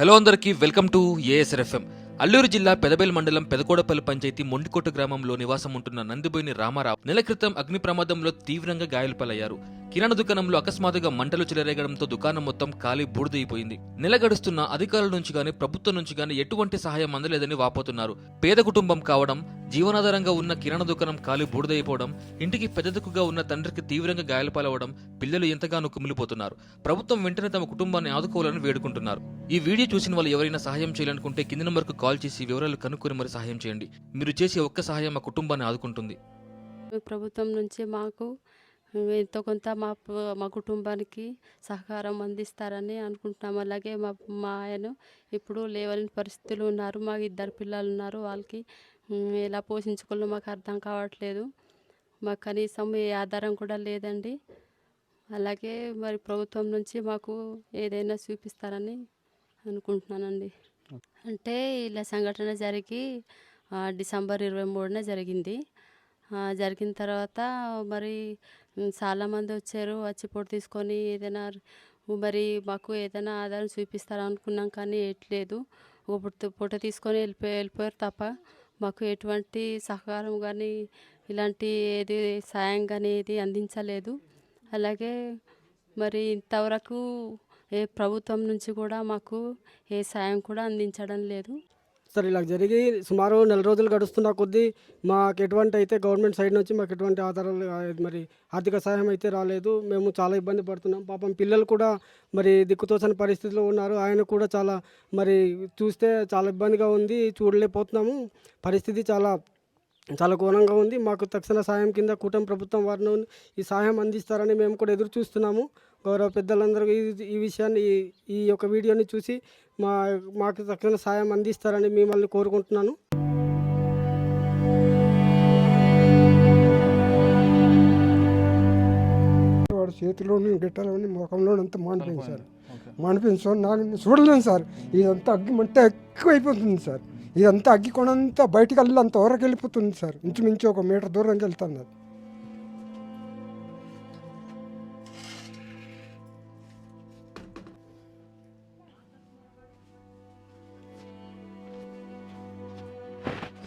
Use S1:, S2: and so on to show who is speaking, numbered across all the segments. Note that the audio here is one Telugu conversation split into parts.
S1: హలో అందరికీ వెల్కమ్ టు ఏఎస్ఆర్ఎఫ్ఎం. అల్లూరు జిల్లా పెదబెల్ మండలం పెదకోడపల్లి పంచాయతీ మొండికోట గ్రామంలో నివాసం ఉంటున్న నందిబోయిని రామారావు నెల క్రితం అగ్ని ప్రమాదంలో తీవ్రంగా గాయాలపాలయ్యారు కిరాణా దుకాణంలో అకస్మాత్తుగా మంటలు చెలరేగడంతో దుకాణం మొత్తం ఖాళీ బూడిదైపోయింది. నెల గడుస్తున్న అధికారుల నుంచి కానీ ప్రభుత్వం నుంచి కానీ ఎటువంటి సహాయం అందలేదని వాపోతున్నారు. పేద కుటుంబం కావడం జీవనాధారంగా ఉన్న కిరాణా దుకాణం ఖాళీ బూడిదైపోవడం ఇంటికి పెద్దదిక్కుగా ఉన్న తండ్రికి తీవ్రంగా గాయాలపాలవడం పిల్లలు ఎంతగానో కుమిలిపోతున్నారు. ప్రభుత్వం వెంటనే తమ కుటుంబాన్ని ఆదుకోవాలని వేడుకుంటున్నారు. ఈ వీడియో చూసిన వాళ్ళు ఎవరైనా సహాయం చేయాలనుకుంటే కింది నంబర్కు కాల్ చేసి వివరాలు కనుక్కొని మరి సహాయం చేయండి. మీరు చేసే ఒక్క సహాయం మా కుటుంబాన్ని ఆదుకుంటుంది.
S2: ప్రభుత్వం నుంచి మాకు ఎంతో కొంత మా మా కుటుంబానికి సహకారం అందిస్తారని అనుకుంటున్నాం. అలాగే మా మా ఆయన ఇప్పుడు లేవని పరిస్థితులు ఉన్నారు. మాకు ఇద్దరు పిల్లలు ఉన్నారు. వాళ్ళకి ఎలా పోషించుకోవాలో మాకు అర్థం కావట్లేదు. మాకు కనీసం ఏ ఆధారం కూడా లేదండి. అలాగే మరి ప్రభుత్వం నుంచి మాకు ఏదైనా చూపిస్తారని అనుకుంటున్నానండి. అంటే ఇలా సంఘటన జరిగి డిసెంబర్ ఇరవై మూడున జరిగింది. జరిగిన తర్వాత మరి చాలామంది వచ్చారు. వచ్చి పొడి తీసుకొని ఏదైనా మరి మాకు ఏదైనా ఆధారం చూపిస్తారు అనుకున్నాం కానీ ఎట్లేదు ఒక ఫోటో పొట్ట తీసుకొని వెళ్ళిపోయి వెళ్ళిపోయారు తప్ప మాకు ఎటువంటి సహకారం కానీ ఇలాంటి ఏది సాయం కానీ ఏది అందించలేదు. అలాగే మరి ఇంతవరకు ఏ ప్రభుత్వం నుంచి కూడా మాకు ఏ సాయం కూడా అందించడం లేదు.
S3: సార్ ఇలా జరిగి సుమారు నెల రోజులు గడుస్తున్న కొద్దీ మాకు ఎటువంటి అయితే గవర్నమెంట్ సైడ్ నుంచి మాకు ఎటువంటి ఆధారాలు మరి ఆర్థిక సహాయం అయితే రాలేదు. మేము చాలా ఇబ్బంది పడుతున్నాం. పాపం పిల్లలు కూడా మరి దిక్కుతోచని పరిస్థితిలో ఉన్నారు. ఆయన కూడా చాలా మరి చూస్తే చాలా ఇబ్బందిగా ఉంది. చూడలేకపోతున్నాము. పరిస్థితి చాలా చాలా ఘోరంగా ఉంది. మాకు తక్షణ సాయం కింద కూటమి ప్రభుత్వం వారిని ఈ సహాయం అందిస్తారని మేము కూడా ఎదురు చూస్తున్నాము. గౌరవ పెద్దలందరూ ఈ ఈ విషయాన్ని ఈ- ఈ యొక్క వీడియోని చూసి మా మాకు తక్షణ సాయం అందిస్తారని మిమ్మల్ని కోరుకుంటున్నాను.
S4: వాడు చేతిలోని గిట్టలోని ముఖంలోని అంతా మానిపోయింది సార్. మానిపోయింది సార్. నాకు చూడలేను సార్. ఇదంతా అగ్గి మంటే ఎక్కువైపోతుంది సార్. ఇదంతా అగ్గి కొనంతా బయటికి వెళ్ళి అంత వరకు వెళ్ళిపోతుంది సార్. ఇంచుమించు ఒక మీటర్ దూరంకి వెళ్తాను అది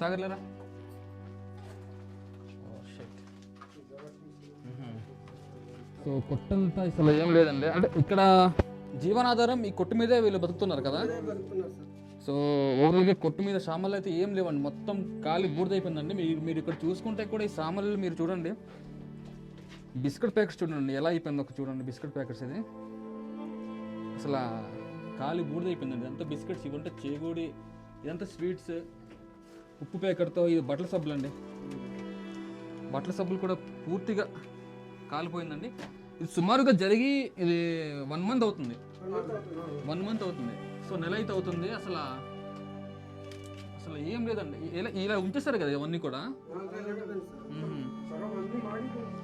S1: సాగర్లేరా? సో కొట్టంతా అసలు ఏం లేదండి. అంటే ఇక్కడ జీవనాధారం ఈ కొట్టు మీదే వీళ్ళు బతుకుతున్నారు కదా? సో ఓవరాల్గా కొట్టు మీద సామాన్లు అయితే ఏం లేవండి. మొత్తం ఖాళీ బూడిదైపోయిందండి. మీరు మీరు ఇక్కడ చూసుకుంటే కూడా ఈ సామాన్లు మీరు చూడండి. బిస్కెట్ ప్యాకెట్స్ చూడండి. ఎలా అయిపోయింది ఒక చూడండి. బిస్కెట్ ప్యాకెట్స్ ఇది. అసలు ఖాళీ బూడిదైపోయిందండి. ఇదంతా బిస్కెట్స్ ఇవంతా చేగోడి ఇదంతా స్వీట్స్. ఉప్పు పేకర్తో ఇది బట్టల సబ్బులు అండి బట్టల సబ్బులు కూడా పూర్తిగా కాలిపోయిందండి. ఇది సుమారుగా జరిగి ఇది వన్ మంత్ అవుతుంది. వన్ మంత్ అవుతుంది. సో నెల అయితే అవుతుంది. అసలు అసలు ఏం లేదండి. ఇలా ఇలా ఉంచేస్తారు కదా ఇవన్నీ కూడా?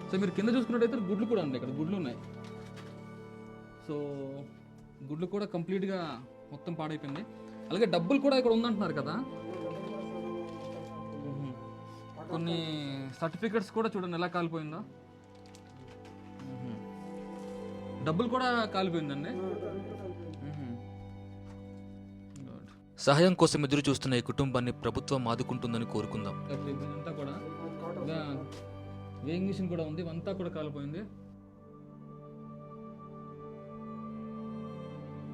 S1: సో మీరు కింద చూసుకున్నట్టయితే గుడ్లు కూడా అండి ఇక్కడ. గుడ్లు ఉన్నాయి. సో గుడ్లు కూడా కంప్లీట్గా మొత్తం పాడైపోయింది. అలాగే డబ్బులు కూడా ఇక్కడ ఉందంటున్నారు కదా? కొన్ని సర్టిఫికెట్స్ కూడా చూడండి ఎలా కాలిపోయిందో. డబ్బులు కూడా కాలిపోయిందండి. సహాయం కోసం ఎదురు చూస్తున్న ఈ కుటుంబాన్ని ప్రభుత్వం ఆదుకుంటుందని కోరుకుందాం. ఇదంతా కూడా. వేయింగ్ మిషన్ కూడా ఉంది ఇవంతా కూడా కాలిపోయింది.